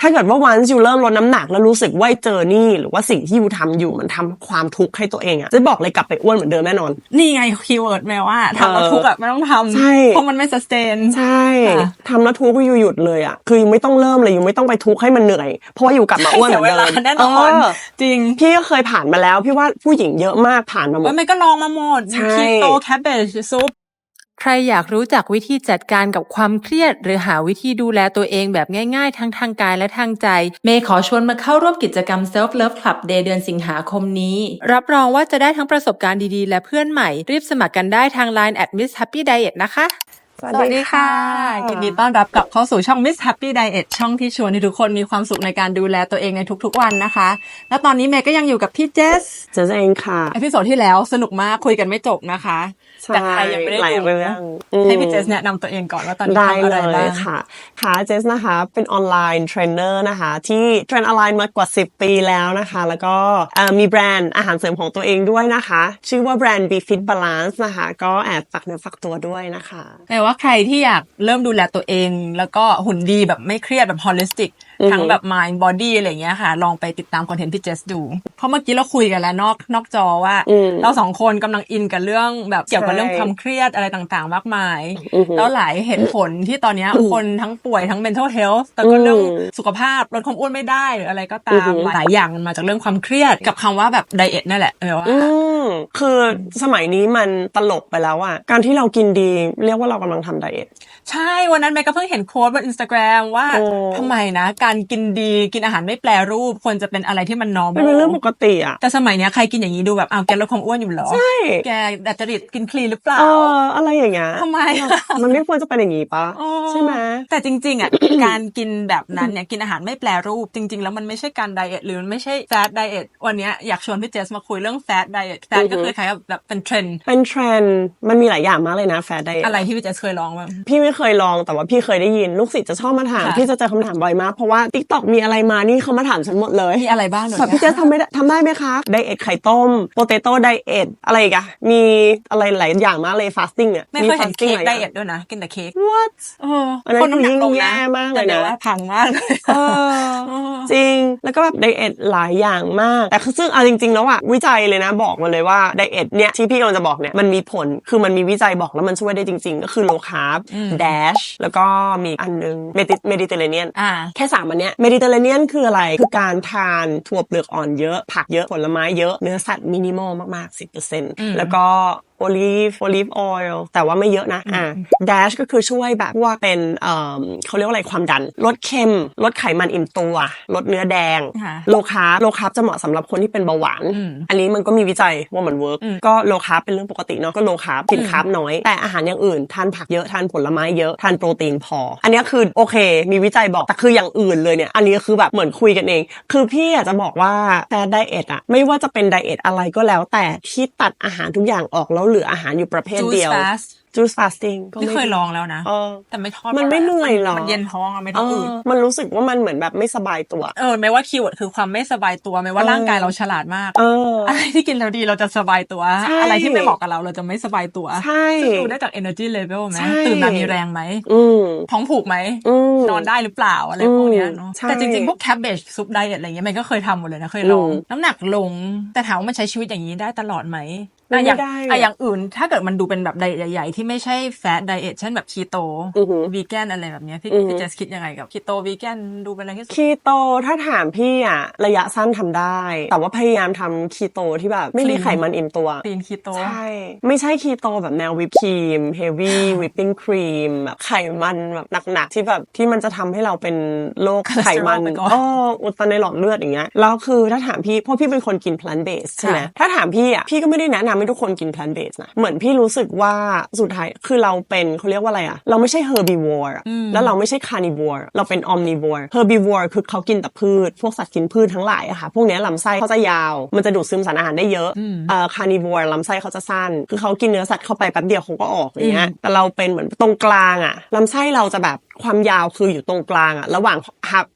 ถ้าเกิดว่าวันยูเริ่มลดน้ำหนักแล้วรู้สึกว่าเจอนี่หรือว่าสิ่งที่ยูทำอยู่มันทำความทุกข์ให้ตัวเองอะจะบอกเลยกลับไปอ้วนเหมือนเดิมแน่นอน นี่ไงคีย์เวิร์ดแมวว่าทำแล้วเออทุกข์อะไม่ต้องทำใช่เพราะมันไม่สแตนใช่ค่ะทำแล้วทุกข์ยูหยุดเลยอะคือยูไม่ต้องเริ่มเลยยูไม่ต้องไปทุกข์ให้มันเหนื่อย เพราะว่ายูกลับมาอ้วนเหเสีมืยอนเวเดิลามแน่นอนเออจริงพี่ก็เคยผ่านมาแล้ว พี่ว่าผู้หญิงเยอะมากผ่านมาหมเอ้ดยมันก็ลองมาหมดใช่คีโตแคบเบจซุป ใครอยากรู้จักวิธีจัดการกับความเครียด หรือหาวิธีดูแลตัวเองแบบง่ายๆ ทั้งทางกายและทางใจ เมย์ขอชวนมาเข้าร่วมกิจกรรม Self Love Club Day เดือนสิงหาคมนี้ รับรองว่าจะได้ทั้งประสบการณ์ดีๆ และเพื่อนใหม่ รีบสมัครกันได้ทาง Line at Miss Happy Diet นะคะสวัสดีค่ะยินดีต้อนรับกลับเข้าสู่ช่อง Miss Happy Diet ช่องที่ชวนให้ทุกคนมีความสุขในการดูแลตัวเองในทุกๆวันนะคะ และตอนนี้เมย์ก็ยังอยู่กับพี่เจสเจสเองค่ะเอพิโซดที่แล้วสนุกมากคุยกันไม่จบนะคะ แต่ใครยังไม่ได้หลายดูเรื่องให้พี่อืมเจสแนะนำตัวเองก่อนว่าตอนนี้ได้ทำอะเลไรยบ้างค่ะ ค่ะเจสนะคะเป็นออนไลน์เทรนเนอร์นะคะ ที่เทรนออนไลน์มากว่า 10 ปีแล้วนะคะ แล้วก็เอ่อมีแบรนด์อาหารเสริมของตัวเองด้วยนะคะ ชื่อว่าแบรนด์ b Fit Balance นะคะ ก็แอบฝากเนื้อฝากตัวด้วยนะคะแต่ว่าใครที่อยากเริ่มดูแลตัวเอง แล้วก็หุ่นดีแบบไม่เครียดแบบ holistic อือฮึ ทั้งแบบ mind body อะไรอย่างเงี้ยค่ะ ลองไปติดตามคอนเทนต์พี่เจสดู เพราะเมื่อกี้เราคุยกันแล้วนอกนอกจอว่าอืมเราสองคนกำลังอินกับเรื่องแบบเกี่ยวกับใช่เรื่องความเครียดอะไรต่างๆ มากมายอือฮึแล้วหลายเหตุผลที่ตอนเนี้ยคนทั้งป่วยทั้ง mental health แต่ก็เรื่องอืมสุขภาพลดความอ้วนไม่ได้หรืออะไรก็ตาอือฮึมหลายอย่างมันมาจากเรื่องความเครียดกับคำว่าแบบไดเอทนั่นแหละเออว่าอืม คือสมัยนี้มันตลกไปแล้วอะการที่เรากินดีเรียกว่าเรากำลังทำไดเอทใช่วันนั้นเมย์ก็เพิ่งเห็นโค้ดบนอินสตาแกรมว่าโอ้ทำไมนะ การกินดีกินอาหารไม่แปรรูปควรจะเป็นอะไรที่มัน normal มันเป็นเรื่องปกติอะแต่สมัยเนี้ยใครกินอย่างนี้ดูแบบอ้าวแกลดความอ้วนอยู่เหรอใช่แกดัดจริตกินคลีนหรือเปล่าเอออะไรอย่างเงี้ยทำไมอะมันไม่ควรจะเป็นอย่างงี้ปะโอ้ใช่ไหมแต่จริง ๆอะการกินแบบนั้นเนี่ยกินอาหารไม่แปรรูปจริง ๆ แล้วมันไม่ใช่การไดเอทหรือมันไม่ใช่แฟตไดเอทวันเนี้ยอยากชวนพี่เจสมาคุยเรื่องแฟตไดเอทแฟตก็คือคล้ายกับแบบเป็นเทรนด์เป็นเทรนด์มันมีหลายอย่างมากเลยนะแฟร์ไดอะไรที่พี่เจสเคยลองบ้างพี่ไม่เคยลองแต่ว่าพี่เคยได้ยินลูกศิษย์จะชอบมาถามค่ะพี่จะเจอคำถามบ่อยมากเพราะว่า t ิ k t o k มีอะไรมานี่เขามาถามฉันหมดเลยมีอะไรบ้างหน่อยแบบพี่เจสทำไม่ได้ทำได้ไหมคะไดเอทไข่ต้มโปเตโต้ไดเอทอะไรอีกอะมีอะไรหลายอย่างมากเลยฟาสติ้งเนี่ยไม่เคยเห็นเค้ก fasting ไดหลายเออทย่างด้วยนะกินแต่เค้ก what เอออันนั้นคนน้ำหนักลงยิ่งนะแย่มากเลยนะแต่ดี๋วว่าพังมากเลยเออจริงแล้วก็แบบไดเอทหลายอย่างมาก แต่คือซึ่งเอาจริงๆแล้วอะวิจัยเลยนะบอกมาเลยว่าไดเอทเนี่ยที่พี่กำลังจะบอกเนี่ยมันมีผลคือมันมีวิจัยบอกแล้วมันช่วยได้จริง ๆ ก็คือโลคาร์บอืมแดชแล้วก็มีอันนึงเมดิเมดิเตอร์เรเนียนอ่าแค่สามอันเนี้ยเมดิเตอร์เรเนียนคืออะไรคือการทานถั่วเปลือกอ่อนเยอะ ผักเยอะผลไม้เยอะเนื้อสัตว์มินิมอลมากๆ 10%แล้วก็ โอลีฟโอลีฟออยล์แต่ว่าไม่เยอะนะอ่าดชก็คือช่วยแบบว่าเป็นเอ่อเขาเรียกว่าอะไรความดัน ลดเค็ม ลดไขมันอิ่มตัว ลดเนื้อแดงค่ะโลคาร์บโลคาร์บจะเหมาะสำหรับคนที่เป็นเบาหวานอืมอันนี้มันก็มีวิจัยว่ามันเวิร์กอืมก็โลคาร์บเป็นเรื่องปกติเนาะก็โลคาร์บกินคาร์บน้อย แต่อาหารอย่างอื่นทานผักเยอะทานผลไม้เยอะทานโปรตีนพอ อันเนี้ยคือโอเค มีวิจัยบอกแต่คืออย่างอื่นเลยเนี่ยอันนี้คือแบบเหมือนคุยกันเอง คือพี่อยากจะบอกว่าแฟร์ไดเอทอะไม่ว่าจะเป็นไดเอทอะไรก็แล้วแต่ที่ตัดอาหารทุกอย่างออกแล้วเหลืออาหารอยู่ประเภทจูเดียวสฟาสจูสฟาสติ้งก็ไม่เคยลองแล้วนะเออแต่ไม่ทอดมันไม่เหนื่อยหรอมันเย็นท้องอะไม่เอท้องอือดมันรู้สึกว่ามันเหมือนแบบไม่สบายตัว เออไม่ว่าคีย์เวิร์ดคือความไม่สบายตัวไม่ว่าเออร่างกายเราฉลาดมากเอออะไรที่กินแล้วดีเราจะสบายตัวใช่อะไรที่ไม่เหมาะกับเราเราจะไม่สบายตัวใช่ซึ่งดูได้จาก energy level ไหมใช่ตื่นมามีแรงไหมอืมท้องผูกไหมอืมนอนได้หรือเปล่าอะไรพวกเนี้ยเนาะใช่แต่จริงๆพวก cabbage ซุปไดเอทอะไรเงี้ยมันก็เคยทำหมดเลยนะเคยลองอืมน้ำหนักลง แต่ถามว่ามันใช้ชีวิตอย่างนี้ได้ตลอดไหมมันไม่ อะอย่างได้อะอย่างอื่น ถ้าเกิดมันดูเป็นแบบไดเอทใหญ่ ๆ ที่ไม่ใช่แฟตไดเอทเช่นแบบคีโตอือหือวีแกนอะไรแบบเนี้ยพี่อือหือพี่เจสคิดยังไงกับคีโตวีแกนดูเป็นอะไรที่สุดคีโตถ้าถามพี่อะระยะสั้นทำได้ แต่ว่าพยายามทำคีโตที่แบบ ไม่มี Clean ไขมันอิ่มตัวคลีนคีโตใช่ ไม่ใช่คีโตแบบแนววิปครีมเฮฟวี่วิปปิ้งครีมแบบไขมันแบบหนักๆที่แบบที่มันจะทำให้เราเป็นโรคไขมันไปก่อนอ๋ออุดตันในหลอดเลือดอย่างเงี้ยแล้วคือถ้าถามพี่เพราะพี่เป็นคนกิน plant based ใช่ไหมค่ะถ้าถามพี่อะพี่ก็ไม่ได้แนะนำให้ทุกคนกิน plant based นะเหมือนพี่รู้สึกว่าสุดท้ายคือเราเป็นเขาเรียกว่าอะไรอะเราไม่ใช่ herbivore อะอืมแล้วเราไม่ใช่ carnivore เราเป็น omnivore herbivore คือเขากินแต่พืช พวกสัตว์กินพืชทั้งหลายอะค่ะพวกเนี้ยลำไส้เขาจะยาว มันจะดูดซึมสารอาหารได้เยอะเอ่อ carnivore ลำไส้เขาจะสั้น คือเขากินเนื้อสัตว์เข้าไปแป๊บเดียวเขาก็ออกอย่างเงี้ยแต่เราเป็นเหมือนตรงกลางอะลำไส้เราจะแบบ ความยาวคืออยู่ตรงกลางอะระหว่าง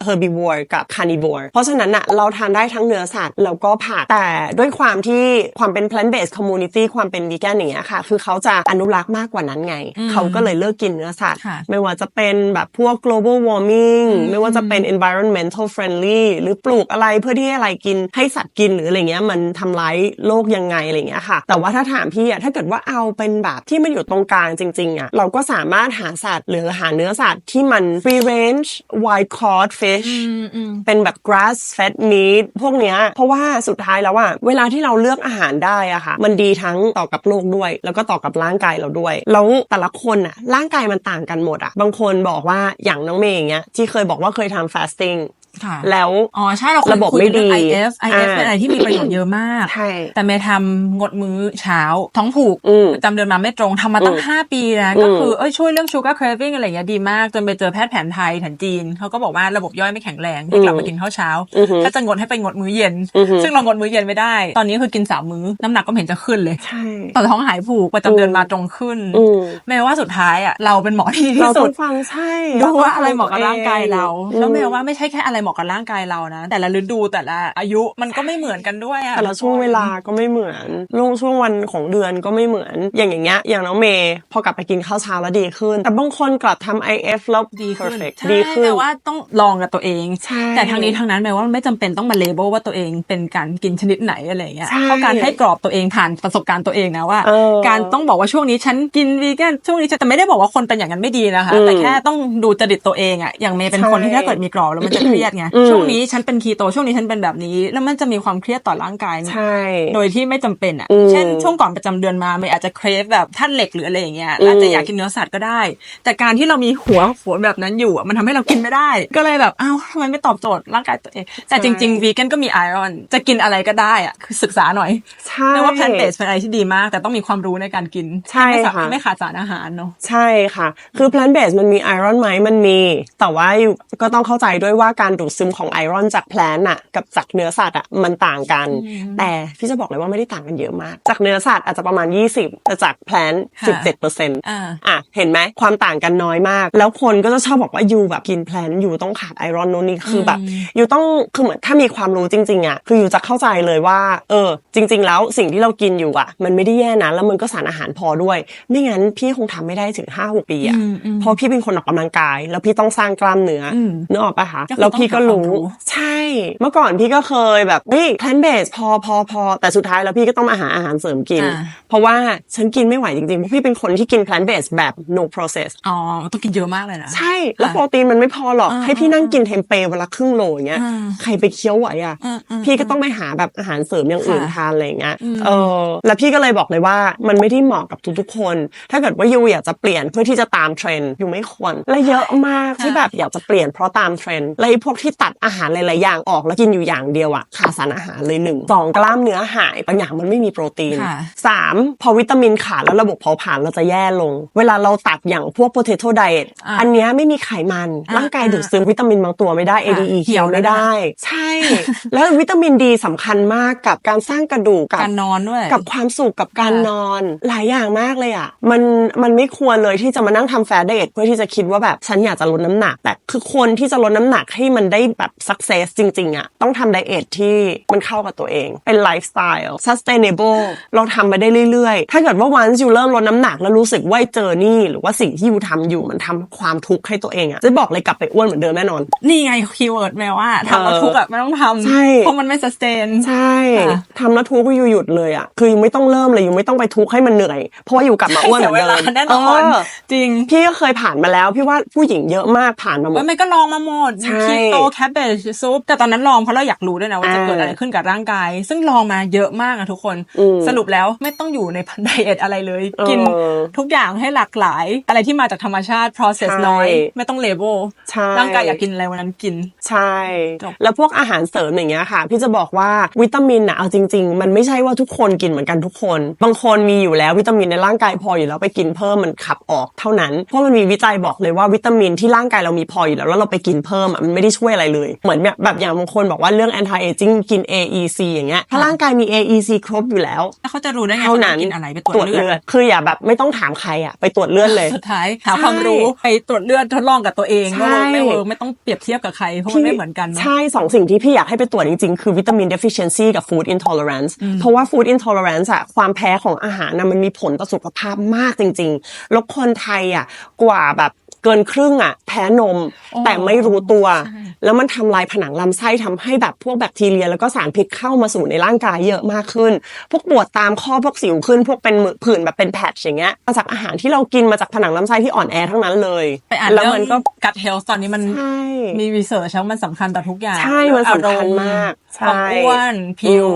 herbivore กับ carnivore เพราะฉะนั้นอะเราทานได้ทั้งเนื้อสัตว์แล้วก็ผักแต่ด้วยความที่ความเป็น plant based community ความเป็น vegan อย่างเงี้ยค่ะ คือเขาจะอนุรักษ์มากกว่านั้นไงอืมเขาก็เลยเลิกกินเนื้อสัตว์ค่ะไม่ว่าจะเป็นแบบพวก global warming อืมไม่ว่าจะเป็น environmental friendly หรือปลูกอะไรเพื่อที่ให้อะไรกินให้สัตว์กินหรืออะไรเงี้ยมันทำร้ายโลกยังไงอะไรเงี้ยค่ะ แต่ว่าถ้าถามพี่อะถ้าเกิดว่าเอาเป็นแบบที่มันอยู่ตรงกลางจริงๆอะเราก็สามารถหาสัตว์หรือหาเนื้อสัตว์ที่มัน free range wild caught fish อืมอืมเป็นแบบ grass fed meat พวกเนี้ยเพราะว่าสุดท้ายแล้วอะเวลาที่เราเลือกอาหารได้อะค่ะ มันดีทั้งต่อกับโลกด้วย แล้วก็ต่อกับร่างกายเราด้วย แล้วแต่ละคนอะร่างกายมันต่างกันหมดอะบางคนบอกว่าอย่างน้องเมย์อย่างเงี้ยที่เคยบอกว่าเคยทำ fasting ค่ะ แล้วอ๋อใช่เราเคยระบบคุยไม่ดีเรื่อง IF IF อ่าเป็นอะไรที่มีประโยชน์เยอะมากใช่แต่เมย์ทำงดมื้อเช้า ท้องผูกอืมประจำเดือนมาไม่ตรงทำมาตั้งอืมห้าปีนะอืมก็คือเอ้ยช่วยเรื่อง sugar craving อะไรอย่างเงี้ยดีมาก จนไปเจอแพทย์แผนไทยแผนจีน เขาก็บอกว่าระบบย่อยไม่แข็งแรงให้กลับมากินข้าวเช้าอือหือถ้าจะงดให้ไปงดมื้อเย็นอือหือซึ่งเรางดมื้อเย็นไม่ได้ ตอนนี้คือกินสามมื้อน้ำหนักก็ไม่เห็นจะขึ้นเลยใช่ตอนท้องหายผูกประจำเดือนมาตรงขึ้นอืมแม้ว่าสุดท้ายอะเราเป็นหมอที่ดีเราที่ต้สุอดงฟังใช่ดูว่าอะไรเหมาะกับร่างกายเราอืแล้วแม้ว่าไม่ใช่แค่อะไรเหมาะกับร่างกายเรานะ แต่ละฤดูแต่ละอายุมันก็ไม่เหมือนกันด้วยอะแต่ละช่วงเวลาก็ไม่เหมือนช่วงช่วงวันของเดือนก็ไม่เหมือน อย่างอย่างเงี้ยอย่างน้องเมย์พอกลับไปกินข้าวเช้าแล้วดีขึ้น แต่บางคนกลับทำ IF แล้วดีขึ้น perfect ใช่ดีขึ้นแต่ว่าต้องลองกับตัวเองใช่แต่ทางนี้ทางนั้นแม้ว่ามันไม่จำเป็นต้องมาเลเบลว่าตัวเองเป็นการกินชนิดไหนอะไรอย่างเงี้ยใช่เพราะการให้กรอบตัวเองผ่านประสบการณ์ตัวเองนะว่าเออการต้องบอกว่าช่วงนี้ฉันกินวีแกนช่วงนี้ฉันแต่ไม่ได้บอกว่าคนเป็นอย่างนั้นไม่ดีนะคะอืมแต่แค่ต้องดูจริตตัวเองอะอย่างเมย์เป็นคนที่ถ้าเกิดมีกรอบแล้วมันจะเครียดไงอืมช่วงนี้ฉันเป็นคีโตช่วงนี้ฉันเป็นแบบนี้ แล้วมันจะมีความเครียดต่อร่างกายใช่โดยที่ไม่จำเป็นอะอืมเช่นช่วงก่อนประจำเดือนมาไม่อาจจะเครฟแบบท่านเหล็กหรืออะไรอย่างเงี้ยอืมอาจจะอยากกินเนื้อสัตว์ก็ได้ แต่การที่เรามีหัวหัวแบบนั้นอยู่อะมันทำให้เรากินไม่ได้ ก็เลยแบบอ้าวทำไมไม่ตอบโจทย์ร่างกายตัวเองแต่จริงๆวีแกนก็มีไอรอนจะกินอะไรก็ได้อะคือศึกษาหน่อยใช่ไม่ว่าแพลนเบสเป็นอะไรที่ดีมาก แต่ต้องมีความรู้ในการกินใช่ไม่สาค่ะไม่ขาดสารอาหารเนาะใช่ค่ะ คือ plant based มันมีไอรอนไหมมันมี แต่ว่าอยู่ก็ต้องเข้าใจด้วยว่าการดูดซึมของไอรอนจากแพลนน่ะกับจากเนื้อสัตว์อะมันต่างกันอืมแต่พี่จะบอกเลยว่าไม่ได้ต่างกันเยอะมาก จากเนื้อสัตว์อาจจะประมาณ 20 แต่จากแพลนค่ะ17เปอร์เซ็นต์อ่าอะเห็นไหมความต่างกันน้อยมาก แล้วคนก็จะชอบบอกว่ายูแบบกินแพลนยูต้องขาดไอรอนโน่นนี่คือแบบอืมยูต้องคือเหมือนถ้ามีความรู้จริงๆอะคือยูจะเข้าใจเลยว่า เออ จริง ๆ แล้วสิ่งที่เรากินอยู่อะมันไม่ได้แย่นะแล้วมันก็สารอาหารพอด้วย ไม่งั้นพี่คงทำไม่ได้ถึง5 6ปีอะอืมอืมเพราะพี่เป็นคนออกกำลังกาย แล้วพี่ต้องสร้างกล้ามเนื้ออมนึกออกปะคะก็คือแล้วพี่ก็ต้องหาความรู้ ใช่ เมื่อก่อนพี่ก็เคยแบบเฮ้ยแพลนเบสพอพอพอแต่สุดท้ายแล้วพี่ก็ต้องมาหาอาหารเสริมกินอ่าเพราะว่าฉันกินไม่ไหวจริงๆเพราะพี่เป็นคนที่กินแพลนเบสแบบ no process อ๋อต้องกินเยอะมากเลยนะใช่แล้วโปรตีนมันไม่พอหรอกอ่าให้พี่นั่งกินเทมเปวันละครึ่งโลอย่างเงี้ยอ่าใครไปเคี้ยวไหวอะอืมอืมพี่ก็ต้องไปหาแบบอาหารเสริมอย่างอื่นค่ะทานอะไรอย่างเงี้ยอืมเออแล้วพี่ก็เลยบอกเลยว่ามันไม่ได้เหมาะกับทุกๆคน ถ้าเกิดว่ายูอยากจะเปลี่ยนเพื่อที่จะตามเทรนด์ยูไม่ควรและเยอะมากที่แบบอยากจะเปลี่ยนเพราะตามเทรนด์และไอ้พวกที่ตัดอาหารหลายๆอย่างออกแล้วกินอยู่อย่างเดียวอะขาดสารอาหารเลยหนึ่งสองกล้ามเนื้อหายบางอย่างมันไม่มีโปรตีนค่ะสามพอวิตามินขาดแล้วระบบเผาผลาญเราจะแย่ลง เวลาเราตัดอย่างพวก potato diet อะอันเนี้ยไม่มีไขมันอะร่างกายดูดซึมวิตามินบางตัวไม่ได้ค่ะ ADE เหี่เคี้ยยววเลยไม่นะได้ ใช่ แล้ววิตามินดีสำคัญมากกับการสร้างกระดูกกับการนอนด้วยกับความสุขกับการค่ะนอน หลายอย่างมากเลยอะมันมันไม่ควรเลยที่จะมานั่งทำแฟร์ไดเอทเพื่อที่จะคิดว่าแบบฉันอยากจะลดน้ำหนัก แต่คือคนที่จะลดน้ำหนักให้มันได้แบบสักเซสจริงๆอะต้องทำไดเอทที่มันเข้ากับตัวเอง เป็นไลฟ์สไตล์ sustainable เราทำไปได้เรื่อยๆ ถ้าเกิดว่าวันยูเริ่มลดน้ำหนักแล้วรู้สึกว่าเจอนี่หรือว่าสิ่งที่ยูทำอยู่มันทำความทุกข์ให้ตัวเองอะจะบอกเลยกลับไปอ้วนเหมือนเดิมแน่นอน นี่ไงคีย์เวิร์ดแมวว่าทำแล้วเออทุกข์อะไม่ต้องทำใช่เพราะมันไม่สแตนใช่ค่ะทำแล้วทุกข์ก็อยู่หยุดเลยอะคือยูไม่ต้องเริ่มเลยยูไม่ต้องไปทุกข์ให้มันเหนื่อย เพราะว่าอยู่กลับมาอ้วนเหมือนเดิมแน่นอนเออจริงพี่ก็เคยผ่านมาแล้ว พี่ว่าผู้หญิงเยอะมากผ่านมาหมดว่ามันก็ลองมาหมดใช่ คีโตแคปเบจซุปแต่ตอนนั้นลองเพราะเราอยากรู้ด้วยนะว่าจะอ่าเกิดอะไรขึ้นกับร่างกาย ซึ่งลองมาเยอะมากอะทุกคนอืมสรุปแล้วไม่ต้องอยู่ในไดเอทอะไรเลยเออกินทุกอย่างให้หลากหลาย อะไรที่มาจากธรรมชาติ process ใช่น้อย ไม่ต้องเลเบลใช่ร่างกายอยากกินอะไรวันนั้นกิน ใช่จบแล้วพวกอาหารเสริมอย่างเงี้ยค่ะ พี่จะบอกว่าวิตามินอะเอาจริง ๆ มันไม่ใช่ว่าทุกคนกินเหมือนกันทุกคน บางคนมีอยู่แล้ววิตามินในร่างกายพออยู่แล้วไปกินเพิ่มมันขับออกเท่านั้น เพราะมันมีวิจัยบอกเลยว่าวิตามินที่ร่างกายเรามีพออยู่แล้วแล้วเราไปกินเพิ่มอะมันไม่ได้ช่วยอะไรเลย เหมือนแบบแบบอย่างบางคนบอกว่าเรื่อง anti aging กิน AEC อย่างเงี้ยถ้าร่างกายมี AEC ครบอยู่แล้วแล้วเขาจะรู้ได้ไงเท่าว่านั้นกินอะไรไปตรวจเลือดคืออย่าแบบไม่ต้องถามใครอะไปตรวจเลือดเลยสุดท้ายหาความรู้ไปตรวจเลือดทดลองกับตัวเองใช่ว่าเวิร์กไม่เวิร์กไม่ต้องเปรียบเทียบกับใครเพราะมันไม่เหมือนกันเนาะใช่สองสิ่งที่พี่อยากให้ไปตรวจจริงๆ คือวิตามิน deficiency กับ food intolerance เพราะว่า food intolerance อะความแพ้ของอาหารนะมันมีผลต่อสุขภาพมากจริงๆแล้วคนไทยอะกว่าแบบ เกินครึ่งอะแพ้นมโอ้แต่ไม่รู้ตัวใช่แล้วมันทำลายผนังลำไส้ทำให้แบบพวกแบคทีเรีย แล้วก็สารพิษเข้ามาสู่ในร่างกายเยอะมากขึ้น พวกปวดตามข้อพวกสิวขึ้น พวกเป็นมือผื่นแบบเป็นแพทช์อย่างเงี้ยมาจากอาหารที่เรากินมาจากผนังลำไส้ที่อ่อนแอทั้งนั้นเลยไปอ่านแล้วเรื่อมันงก็กัดเฮลตอนนี้มันใช่มีรีเสิร์ชแล้วมันสำคัญต่อทุกอย่างใช่มันสำคัญมากอารมณ์ ความใช่อ้วนผิว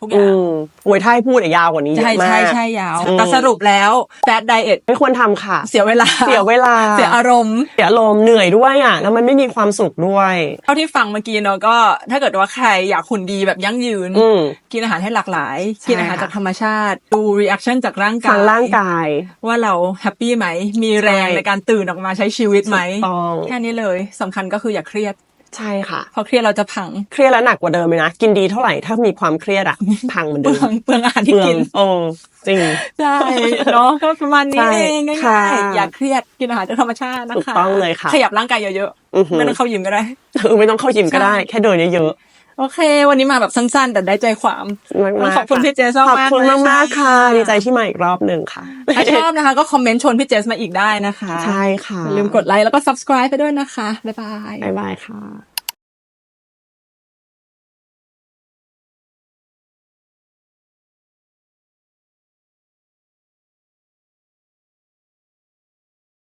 ทุกอย่างอืมโวยถ้าให้พูดอะยาวกว่านี้เยใช่อะมาก ใช่ใช่ยาวอืมแต่สรุปแล้วแฟตไดเอทไม่ควรทำค่ะ เสียเวลา เสียเวลา เสียอารมณ์ เสียอารมณ์เหนื่อยด้วยอะ แล้วมันไม่มีความสุขด้วย เท่าที่ฟังเมื่อกี้เนาะก็ ถ้าเกิดว่าใครอยากหุ่นดีแบบยั่งยืนอืมกินอาหารให้หลากหลายใช่กินอาหารค่ะจากธรรมชาติ ดูรีแอคชั่นจากร่างกาทายงร่างกาย ว่าเราแฮปปี้ไหม มีแรงใช่ในการตื่นออกมาใช้ชีวิตไหมถูกต้องแค่นี้เลยสำคัญก็คืออย่าเครียด ใช่ค่ะเพราะเครียดเราจะพังเครียดแล้วหนักกว่าเดิมเลยนะ กินดีเท่าไหร่ถ้ามีความเครียดอะพังเหมือนเปเดิลืมองเปลืองอาหารที่เปลือกิงนโอ้จริง ใช่เนาะก็ประมาณนี้ใช่เองง่ค่ะายๆอย่าเครียดกินอาหารจากธรรมชาตินะคะถูกต้องเลยค่ะ ขยับร่างกายเยอะอือหืๆอไม่ต้องเข้ายิมก็ได้ เออไม่ต้องเข้ายิมก็ได้ใช่แค่เดินเยอะ โอเค วันนี้มาแบบสั้นๆ แต่ได้ใจความๆมากๆขอบคุณะพี่เจสขอบมากๆคุณเลยมากๆค่ะค่ะดีใจที่มาอีกรอบหนึ่งค่ะถ้าชอบนะคะ ก็คอมเมนต์ชวนพี่เจสมาอีกได้นะคะ ใช่ค่ะอย่าลืมกดไลค์แล้วก็ subscribe ไปด้วยนะคะ บ๊ายบาย บ๊ายบายค่ะ